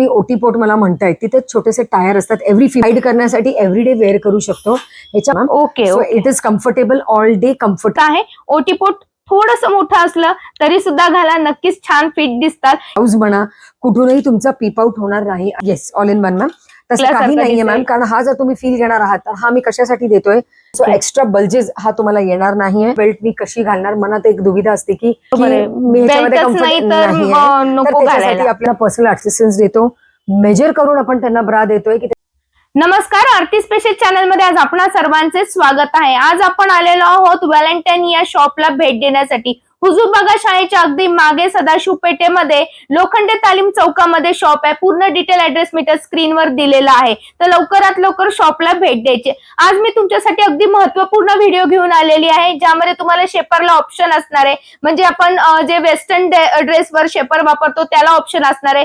तुम्ही ओटी पोट मला म्हणताय तिथे छोटेसे टायर असतात एव्हरी हाईड करण्यासाठी एव्हरीडे वेअर करू शकतो. ह्याच्या okay so it is comfortable all day comfort आहे ओटीपोट थोडस मोठं असलं तरी सुद्धा घाला नक्कीच छान फिट दिसतात. हाऊस म्हणा कुठूनही तुमचा पीप आउट होणार नाही. Yes all in one ma'am तसं काही नाहीये. मॅम कारण हा जर तुम्ही फील घेणार आहात तर हा मी कशासाठी देतोय? सो. एक्स्ट्रा बल्जेस हा तुम्हाला येणार नाहीये. बेल्ट मी कशी घालणार? मनात एक दुविधा असते की. मी ह्याच्यामध्ये नाही त्याच्यासाठी आपल्याला पर्सनल असिस्टन्स देतो. मेजर करून आपण त्यांना ब्रा देतोय की नमस्कार आरती स्पेशल चॅनलमध्ये आज आपणा सर्वांचे स्वागत आहे. आज आपण आलेलो आहोत व्हॅलेंटाईन या शॉपला भेट देण्यासाठी. हुजूरबागा शाळेच्या अगदी मागे सदाशिव पेठेमध्ये लोखंडे तालीम चौकामध्ये शॉप आहे. पूर्ण डिटेल ऍड्रेस मी त्या स्क्रीनवर दिलेला आहे. तर लवकरात लवकर शॉपला भेट द्यायची. आज मी तुमच्यासाठी अगदी महत्त्वपूर्ण व्हिडिओ घेऊन आलेली आहे. ज्यामध्ये तुम्हाला शेपरला ऑप्शन असणार आहे. म्हणजे आपण जे वेस्टर्न ड्रेसवर शेपर वापरतो त्याला ऑप्शन असणार आहे.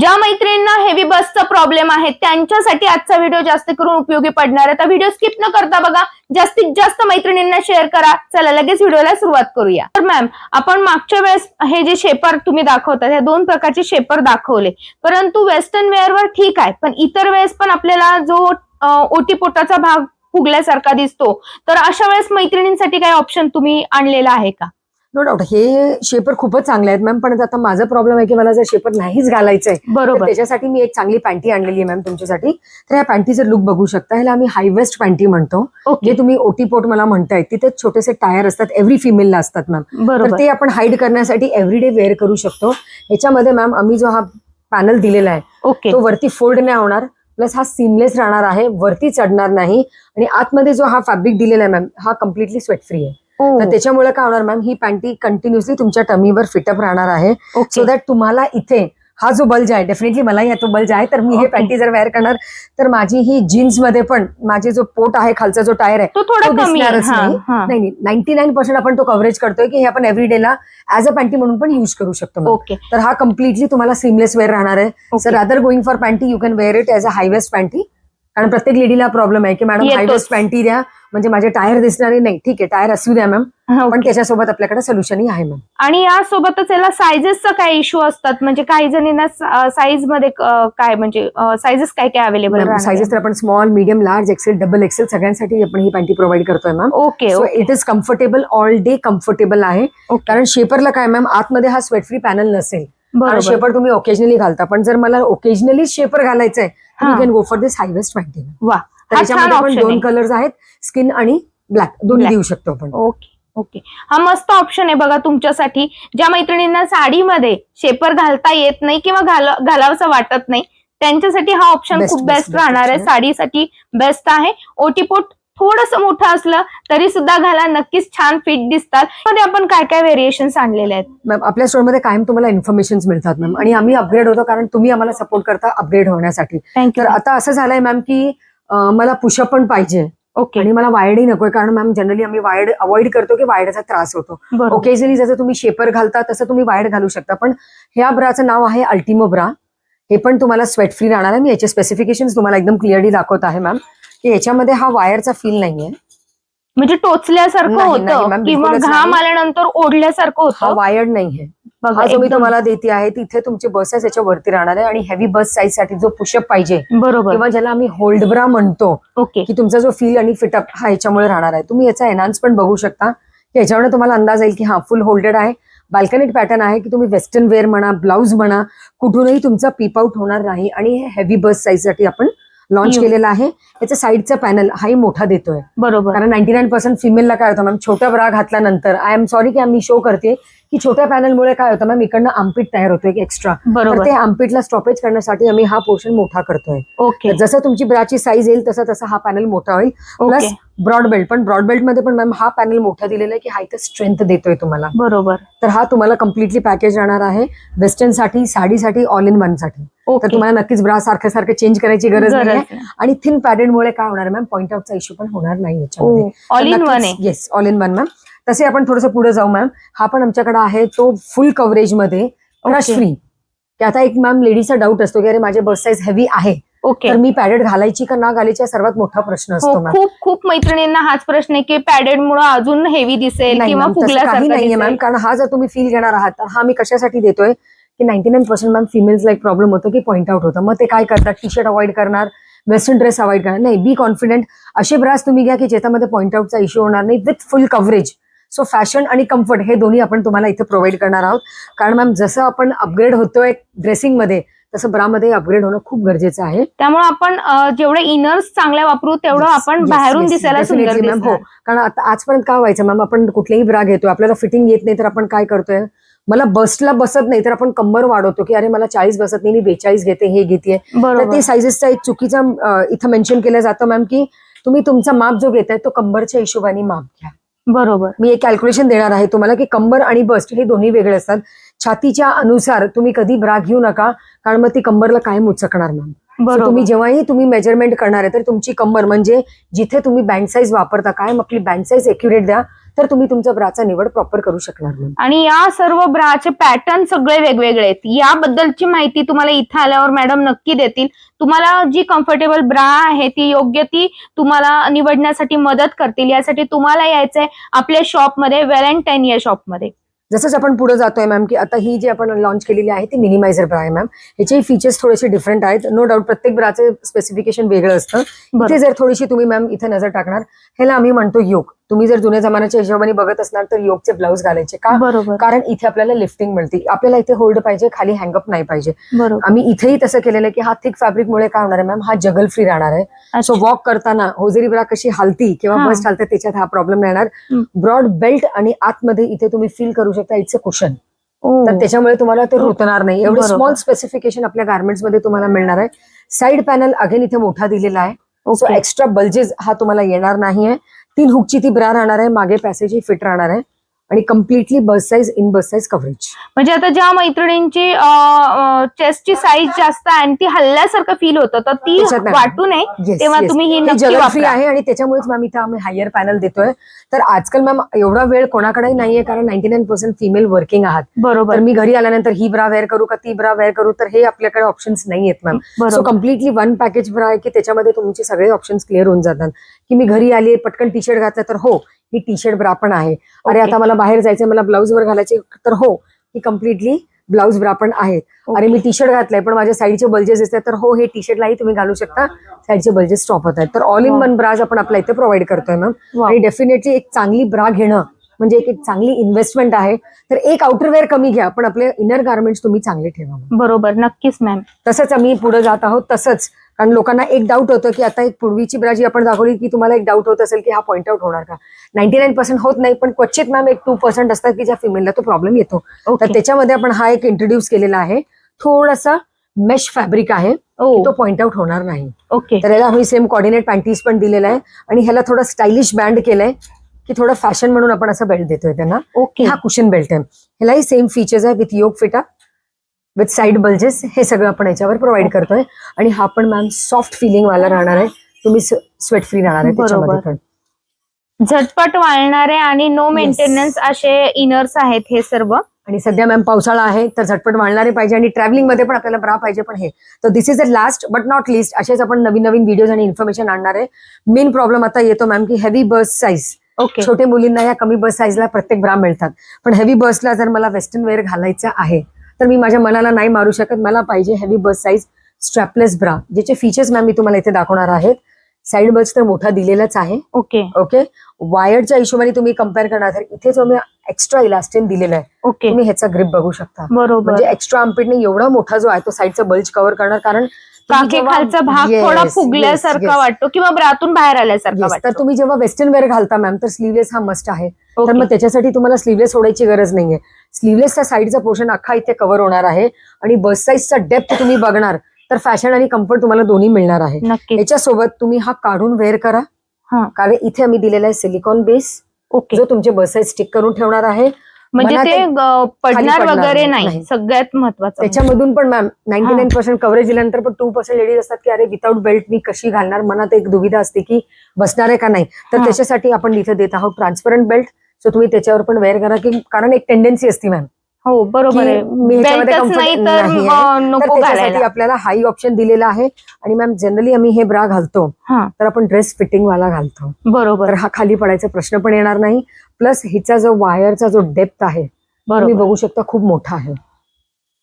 ज्या मैत्रिणींना हेवी बसचा प्रॉब्लेम आहे त्यांच्यासाठी आजचा व्हिडिओ जास्त करून उपयोगी पडणार आहे. तर व्हिडिओ स्किप न करता बघा जास्तीत जास्त मैत्रिणींना शेअर करा. चला लगेच व्हिडिओला सुरुवात करूया. तर मॅम आपण मागच्या वेळेस हे जे शेपर तुम्ही दाखवता हे दोन प्रकारचे शेपर दाखवले. परंतु वेस्टर्न वेअरवर ठीक आहे पण इतर वेळेस पण आपल्याला जो ओटीपोटाचा भाग फुगल्यासारखा दिसतो. तर अशा वेळेस मैत्रिणींसाठी काही ऑप्शन तुम्ही आणलेला आहे का? नो डाऊट हे शेपर खूपच चांगले आहेत मॅम पण आता माझा प्रॉब्लेम आहे की मला जर शेपर नाहीच घालायचंय तर बरोबर. त्याच्यासाठी मी एक चांगली पॅन्टी आणलेली आहे मॅम तुमच्यासाठी. तर या पॅन्टीचं लुक बघू शकता. ह्याला आम्ही हाय वेस्ट पॅन्टी म्हणतो. जे तुम्ही ओटी पोट मला म्हणताय तिथे छोटेसे टायर असतात. एव्हरी फिमेलला असतात मॅम तर बरोबर. ते आपण हाईड करण्यासाठी एव्हरीडे वेअर करू शकतो. ह्याच्यामध्ये मॅम आम्ही जो हा पॅनल दिलेला आहे ओके तो वरती फोल्ड नाही होणार. प्लस हा सीमलेस राहणार आहे. वरती चढणार नाही. आणि आतमध्ये जो हा फॅब्रिक दिलेला आहे मॅम हा कम्प्लिटली स्वेट फ्री आहे. तर त्याच्यामुळे काय होणार मॅम ही पॅन्टी कंटिन्युअसली तुमच्या टमीवर फिटअप राहणार आहे. सो दॅट तुम्हाला इथे हा जो बल्ज आहे डेफिनेटली मलाही हा तो बल्ज आहे तर मी हे. पॅन्टी जर वेअर करणार तर माझी ही जीन्समध्ये पण माझे जो पोट आहे खालचा जो टायर आहे तो दिसणारच हा, नाही. हा. नाही नाईन्टी नाईन पर्सेंट आपण तो कव्हरेज करतोय की हे आपण एव्हरी डेला ऍज अ पॅन्टी म्हणून पण युज करू शकतो तर हा कम्प्लिटली तुम्हाला सिमलेस वेअर राहणार आहे. Sir other going for panty you can wear it as a high waist panty कारण प्रत्येक लेडीला प्रॉब्लेम आहे की मॅडम. हायवेस्ट पॅन्टी द्या म्हणजे माझे टायर दिसणारे नाही. ठीक आहे टायर असू द्या मॅम पण. त्याच्यासोबत आपल्याकडे सोल्युशनही आहे मॅम आणि यासोबतच याला सायझेसचा काय इश्यू असतात? म्हणजे काही जणींना साईजमध्ये काय म्हणजे सायझेस काय काय अवेलेबल सायझेस तर आपण small medium large XL double XL सगळ्यांसाठी आपण ही पॅन्टी प्रोव्हाइड करतोय ma'am okay it is comfortable all day comfortable आहे. कारण शेपरला काय मॅम आतमध्ये हा स्वेट फ्री पॅनल नसेल. शेपर तुम्ही ओकेजनली घालता. पण जर मला occasionally shaper घालायचंय you. Can go for this high waist panty वा छान त्याच्यामध्ये पण ऑप्शन दोन कलर्स आहेत स्किन आणि ब्लॅक दोन्ही. देऊ शकतो आपण. ओके ओके हा मस्त ऑप्शन आहे बघा तुमच्यासाठी. ज्या मैत्रिणींना साडीमध्ये शेपर घालता येत नाही किंवा घाल घालावंसं वाटत नाही त्यांच्यासाठी हा ऑप्शन खूप बेस्ट राहणार आहे. साडीसाठी बेस्ट आहे. ओटीपोट थोडस मोठं असलं तरी सुद्धा घाला. नक्कीच छान फिट दिसतात. मध्ये आपण काय काय व्हेरिएशन्स आणलेले आहेत? मॅम आपल्या स्टोअरमध्ये कायम तुम्हाला इन्फॉर्मेशन मिळतात मॅम आणि आम्ही अपग्रेड होतो कारण तुम्ही आम्हाला सपोर्ट करता अपग्रेड होण्यासाठी. तर आता असं झालंय मॅम की मला पुशअप पण पाहिजे. ओके आणि मला वायर्डही नकोय कारण मॅम जनरली आम्ही वायर्ड अवॉइड करतो की वायर्डचा त्रास होतो. ओकेजनली जसं तुम्ही शेपर घालता तसं तुम्ही वायर्ड घालू शकता. पण ह्या ब्राचं नाव आहे अल्टिमो ब्रा हे पण तुम्हाला स्वेट फ्री राहणार आहे. मी याचे स्पेसिफिकेशन तुम्हाला एकदम क्लिअरली दाखवत आहे मॅम की याच्यामध्ये हा वायरचा फील नाहीये. म्हणजे टोचल्यासारखं होतं किंवा घाम. आल्यानंतर ओढल्यासारखं होतं? वायर्ड नाहीये. बघा, हा जो मी तुम्हाला देते आहे तिथे तुमचे बसेस याच्या वरती राहणार आहे आणि हेवी बस साईजसाठी जो पुशअप पाहिजे बरोबर. किंवा ज्याला आम्ही होल्ड ब्रा म्हणतो ओके. की तुमचा जो फील आणि फिटअप हा याच्यामुळे राहणार आहे. तुम्ही याचा एनहान्स पण बघू शकता. की याच्यामुळे तुम्हाला अंदाज येईल की हा फुल होल्डेड आहे. बाल्कनीट पॅटर्न आहे की तुम्ही वेस्टर्न वेअर म्हणा ब्लाऊज म्हणा कुठूनही तुमचा पीप आउट होणार नाही आणि हे हेवी बस साईजसाठी आपण लॉन्च. केलेला आहे. याचा साईडचा पॅनल हाही मोठा देतोय. बरोबर. कारण नाईन्टी नाईन पर्सेंट फिमेलला काय होतं मॅम छोटा ब्रा घातल्यानंतर आय एम सॉरी की आम्ही शो करते की छोट्या पॅनलमुळे काय होतं मॅम इकडनं आम्पीट तयार होतो एक एक्स्ट्रा. तर बरोबर. ते आम्पीटला स्टॉपेज करण्यासाठी आम्ही हा पोर्शन मोठा करतोय. ओके. जसं तुमची ब्राची साईज येईल तसं तसा हा पॅनल मोठा होईल. प्लस ब्रॉड बेल्ट पण ब्रॉड बेल्टमध्ये पण मॅम हा पॅनल मोठा दिलेला आहे की हा इथं स्ट्रेंथ देतोय तुम्हाला. बरोबर. तर हा तुम्हाला कम्प्लिटली पॅकेज राहणार आहे. वेस्टर्नसाठी साडीसाठी ऑल इन वनसाठी. तर तुम्हाला नक्कीच ब्रा सारखं सारखं चेंज करायची गरज नाही. आणि थिन मुळे काय होणार मॅम पॉईंट आउटचा इश्यू पण होणार नाही याच्यामध्ये. ऑल इन वन आहे. Yes all in one ma'am तसे आपण थोडंसं पुढे जाऊ मॅम हा पण आमच्याकडे आहे तो फुल कव्हरेजमध्ये क्रश. फ्री की आता एक मॅम लेडीचा डाऊट असतो की अरे माझे बस साईज हेवी आहे. ओके तर मी पॅडेड घालायची का ना घालायची हा सर्वात मोठा प्रश्न हो असतो मॅम खूप खूप मैत्रिणींना हाच प्रश्न आहे की पॅडेड मुळे अजून हेवी दिसेल नाही किंवा मॅम, तसं काही फुगल्यासारखं नाहीये मॅम दिसेल. कारण हा जर तुम्ही फील घेणार आहात तर हा मी कशासाठी देतोय की नाईन्टी नाईन पर्सेंट मॅम फिमेल्सला एक प्रॉब्लेम होतो की पॉईंट आउट होतं. मग ते काय करतात? टी शर्ट अवॉइड करणार वेस्टर्न ड्रेस अवॉइड करणार. नाही बी कॉन्फिडंट असे ब्रास तुम्ही घ्या की ज्याच्यामध्ये पॉईंट आउटचा इश्यू होणार नाही with full coverage so fashion आणि कम्फर्ट हे दोन्ही आपण तुम्हाला इथे प्रोव्हाइड करणार आहोत. कारण मॅम जसं आपण अपग्रेड होतोय ड्रेसिंगमध्ये तसं ब्रामध्ये अपग्रेड होणं खूप गरजेचं आहे. त्यामुळे आपण जेवढे इनर्स चांगल्या वापरू तेवढं आपण बाहेरून दिसायला ma'am. हो. कारण आता आजपर्यंत काय व्हायचं मॅम आपण कुठलेही ब्रा घेतो आपल्याला फिटिंग येत नाही तर आपण काय करतोय? मला बसला बसत नाही तर आपण कंबर वाढवतो की अरे मला चाळीस बसत नाही मी बेचाळीस घेते हे घेते तर ते सायझेसचा एक चुकीचा इथं मेन्शन केलं जातं मॅम की तुम्ही तुमचा माप जो घेताय तो कंबरच्या हिशोबाने माप घ्या. बरोबर. मी एक कॅल्क्युलेशन देणार आहे तुम्हाला की कंबर आणि बस्ट हे दोन्ही वेगळे असतात. छातीच्या अनुसार तुम्ही कधी ब्रा घेऊ नका कारण मग ती कंबरला कायम उचकणार मॅम बरोबर. तुम्ही जेव्हाही तुम्ही मेजरमेंट करणार आहे तर तुमची कंबर म्हणजे जिथे तुम्ही बँड साईज वापरता कायम आपली बँड साईज एक्युरेट द्या. तर तुम्ही तुमचा ब्राचा निवड प्रॉपर करू शकणार मॅम आणि या सर्व ब्राचे पॅटर्न सगळे वेगवेगळे आहेत. याबद्दलची माहिती तुम्हाला इथं आल्यावर मॅडम नक्की देतील. तुम्हाला जी कम्फर्टेबल ब्रा आहे ती योग्य ती तुम्हाला निवडण्यासाठी मदत करतील. यासाठी तुम्हाला यायचंय आपल्या शॉपमध्ये व्हॅलेंटाईन या शॉपमध्ये जसंच आपण पुढे जातोय मॅम की आता ही जी आपण लॉन्च केलेली आहे ती मिनिमायझर ब्रा आहे मॅम ह्याचे फीचर्स थोडेसे डिफरंट आहेत. नो डाऊट प्रत्येक ब्राचे स्पेसिफिकेशन वेगळं असतं. इथे जर थोडीशी तुम्ही मॅम इथे नजर टाकणार ह्याला आम्ही म्हणतो योग. तुम्ही जर जुन्या जमान्याच्या हिशोबाने बघत असणार तर योगचे ब्लाऊज घालायचे. का? बरोबर. कारण इथे आपल्याला लिफ्टिंग मिळते. आपल्याला इथे होल्ड पाहिजे खाली हँगअप नाही पाहिजे. आम्ही इथेही तसं केलेलं आहे की हा थिक फॅब्रिकमुळे काय होणार आहे मॅम हा जगल फ्री राहणार आहे. सो. वॉक करताना होजरी ब्रा कशी हालती किंवा. बस्ट हालते त्याच्यात हा प्रॉब्लेम हम्म. ब्रॉड बेल्ट आणि आतमध्ये इथे तुम्ही फील करू शकता इट्स अ कुशन ओ. तर त्याच्यामुळे तुम्हाला ते रुतणार नाही. एवढे. स्मॉल स्पेसिफिकेशन आपल्या गार्मेंट्समध्ये तुम्हाला मिळणार आहे. साईड पॅनल अगेन इथे मोठा दिलेला आहे. सो. एक्स्ट्रा बल्जेस हा तुम्हाला येणार नाहीये तीन हुकची ती ब्रा राहणार आहे मागे पॅसेज फिट राहणार आहे आणि completely bust size in bust size coverage म्हणजे आता ज्या मैत्रिणींची चेस्टची साईज जास्त आहे आणि ती हल्ल्यासारखं फील होतं तर ती. वाटू नये तेव्हा. तुम्ही ही नक्की जगल फ्री वापरा. आहे आणि त्याच्यामुळेच मॅम इथं आम्ही हायर पॅनल देतोय. तर आजकाल मॅम एवढा वेळ कोणाकडेही नाहीये कारण ninety nine percent female working आहात. बरोबर. मी घरी आल्यानंतर ही ब्रा वेअर करू का ती ब्रा वेअर करू तर हे आपल्याकडे ऑप्शन्स नाही आहेत ma'am so completely one package bra आहे की त्याच्यामध्ये तुमचे सगळे ऑप्शन्स क्लिअर होऊन जातात. की मी घरी आली पटकन टी शर्ट घातलं तर हो ही टी शर्ट ब्रा पण आहे अरे. आता मला बाहेर जायचं मला ब्लाऊज वर घालायचे तर हो ही कम्प्लिटली ब्लाऊज ब्रा पण आहेत अरे मी टी शर्ट घातलंय पण माझ्या साईडचे बल्जेस असतात तर हो हे टी शर्टलाही तुम्ही घालू शकता साईडचे बल्जेस स्टॉप होत आहेत तर ऑल इन. वन ब्राज आपण आपल्या इथे प्रोव्हाइड करतोय मॅम. आणि डेफिनेटली एक चांगली ब्रा घेणं म्हणजे एक एक चांगली इन्व्हेस्टमेंट आहे. तर एक आउटरवेअर कमी घ्या पण आपले इनर गार्मेंट्स तुम्ही चांगले ठेवा बरोबर नक्कीच मॅम तसंच आम्ही पुढे जात आहोत तसंच. कारण लोकांना एक डाऊट होतं की आता एक पूर्वीची ब्रा जी आपण दाखवली की तुम्हाला एक डाऊट होत असेल की हा पॉईंट आउट होणार का? नाईन्टी नाईन पर्सेंट होत नाही पण क्वचित मॅम एक टू पर्सेंट असतात की ज्या फिमेलला तो प्रॉब्लेम येतो. तर त्याच्यामध्ये आपण हा एक इंट्रोड्यूस केलेला आहे. थोडासा मेश फॅब्रिक आहे तो पॉईंट आउट होणार नाही. ओके तर याला आम्ही सेम कॉर्डिनेट पॅन्टीज पण दिलेला आहे. आणि ह्याला थोडं स्टायलिश बँड केलंय. की थोडं फॅशन म्हणून आपण असं बेल्ट देतोय त्यांना. ओके हा कुशन बेल्ट आहे. ह्यालाही सेम फीचर्स आहे विथ योग फिटा विथ साईड बल्जेस हे सगळं आपण याच्यावर प्रोव्हाइड करतोय. आणि हा पण मॅम सॉफ्ट फिलिंग वाला राहणार आहे. तुम्ही स्वेट फ्री राहणार आहे त्याच्यामध्ये. पण. झटपट वाळणारे आणि नो मेंटेनन्स असे इनर्स आहेत हे सर्व. आणि सध्या मॅम पावसाळा आहे तर झटपट वाळणारे पाहिजे आणि ट्रॅव्हलिंगमध्ये पण आपल्याला ब्रा पाहिजे पण हे. तर this is a last but not least असेच आपण नवीन नवीन व्हिडिओज आणि इन्फॉर्मेशन आणणार आहे. मेन प्रॉब्लेम आता येतो मॅम की हेवी बस साईज ओके छोटे मुलींना या कमी बस साईजला प्रत्येक ब्रा मिळतात. पण हेवी बसला जर मला वेस्टर्न वेअर घालायचं आहे तर मी माझ्या मनाला नाही मारू शकत. मला पाहिजे heavy bust size strapless bra ज्याचे फीचर्स मॅम मी तुम्हाला इथे दाखवणार आहेत. साईड बस तर मोठा दिलेलाच आहे. ओके ओके वायरच्या हिशोबाने तुम्ही कंपेअर करणार तर इथे जो मी एक्स्ट्रा इलास्टिन दिलेला आहे. ओके तुम्ही ह्याचा ग्रिप बघू शकता. बरोबर. म्हणजे एक्स्ट्रा आम्पिटने एवढा मोठा जो आहे तो साईडचा बल्ज कव्हर करणार. कारण काके खालचा भाग थोडा फुगल्यासारखा. वाटतो किंवा ब्रातून बाहेर आल्यासारखा Yes, तर वाटतो. तुम्ही जेव्हा वेस्टर्न वेअर घालता मॅम तर स्लीवलेस हा मस्ट आहे. तर. मग त्याच्यासाठी तुम्हाला स्लीवलेस सोडायची गरज नाहीये. स्लीवलेसचा साईडचा पोर्शन अख्खा इथे कव्हर होणार आहे आणि बस साईजचा डेप्थ तुम्ही बघणार तर फॅशन आणि कम्फर्ट तुम्हाला दोन्ही मिळणार आहे. याच्यासोबत तुम्ही हा काढून वेअर करा. हा. कारण इथे आम्ही दिलेला आहे सिलिकॉन बेस ओके जो तुमचे बस साईज स्टिक करून ठेवणार आहे. म्हणजे ते पडणार वगैरे नाही. सगळ्यात महत्वाचं. त्याच्यामधून पण ma'am ninety nine percent coverage दिल्यानंतर पण टू पर्सेंट लेडीज असतात की अरे विदाऊट बेल्ट मी कशी घालणार? मनात एक दुविधा असते की बसणार आहे का नाही? तर. त्याच्यासाठी आपण इथे देत आहोत ट्रान्सपरंट बेल्ट सो तुम्ही त्याच्यावर पण वेअर करा की कारण एक टेंडन्सी असते मॅम. हो बरोबर आहे. मी ह्याच्यामध्ये बेल्टच नाही comfort तर नाही अ, आहे. तर नको त्याच्यासाठी घालायला. आपल्याला हाई ऑप्शन दिलेला आहे. आणि मॅम जनरली आम्ही हे ब्रा घालतो. हा. तर आपण ड्रेस फिटिंग वाला घालतो. बरोबर. हा खाली पडायचा प्रश्न पण येणार नाही. प्लस हिचा जो वायरचा जो डेप्थ आहे तुम्ही बरोबर. बघू शकता खूप मोठा आहे.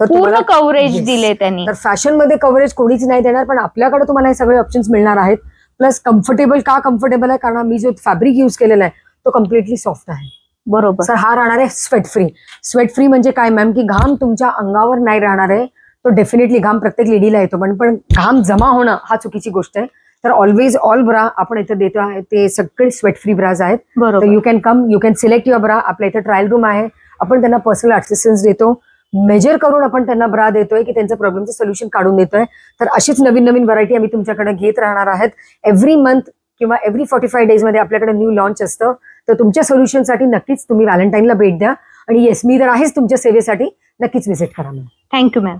तर पूर्ण तुम्हाला कव्हरेज Yes. दिले त्यांनी. तर फॅशनमध्ये कव्हरेज कोणीच नाही देणार पण आपल्याकडे तुम्हाला हे सगळे ऑप्शन्स मिळणार आहेत. प्लस कम्फर्टेबल का कम्फर्टेबल आहे? कारण मी जो फॅब्रिक युज केलेला आहे तो कम्प्लिटली सॉफ्ट आहे. बरोबर. सर हा राहणार आहे स्वेट फ्री स्वेट फ्री म्हणजे काय मॅम की घाम तुमच्या अंगावर नाही राहणार आहे तो डेफिनेटली घाम प्रत्येक लेडीला येतो. पण पण घाम जमा होणं हा चुकीची गोष्ट आहे. तर ऑलवेज ऑल ब्रा आपण इथे देतो आहे ते सगळे स्वेट फ्री ब्राज आहेत. बरोबर. You can come you can select your bra आपल्या इथे ट्रायल रूम आहे. आपण त्यांना पर्सनल असिस्टन्स देतो. मेजर करून आपण त्यांना ब्रा देतोय की त्यांचं प्रॉब्लेमचं सोल्युशन काढून देतोय. तर अशीच नवीन नवीन व्हरायटी आम्ही तुमच्याकडे घेत राहणार आहेत. एव्हरी मंथ किंवा एव्हरी फॉर्टी फाय डेजमध्ये आपल्याकडे न्यू लॉन्च असतं तर तुमच्या सोल्युशनसाठी नक्कीच तुम्ही व्हॅलेंटाईनला भेट द्या. आणि येस मी तर आहेच तुमच्या सेवेसाठी. नक्कीच व्हिजिट करा मॅम थँक्यू मॅम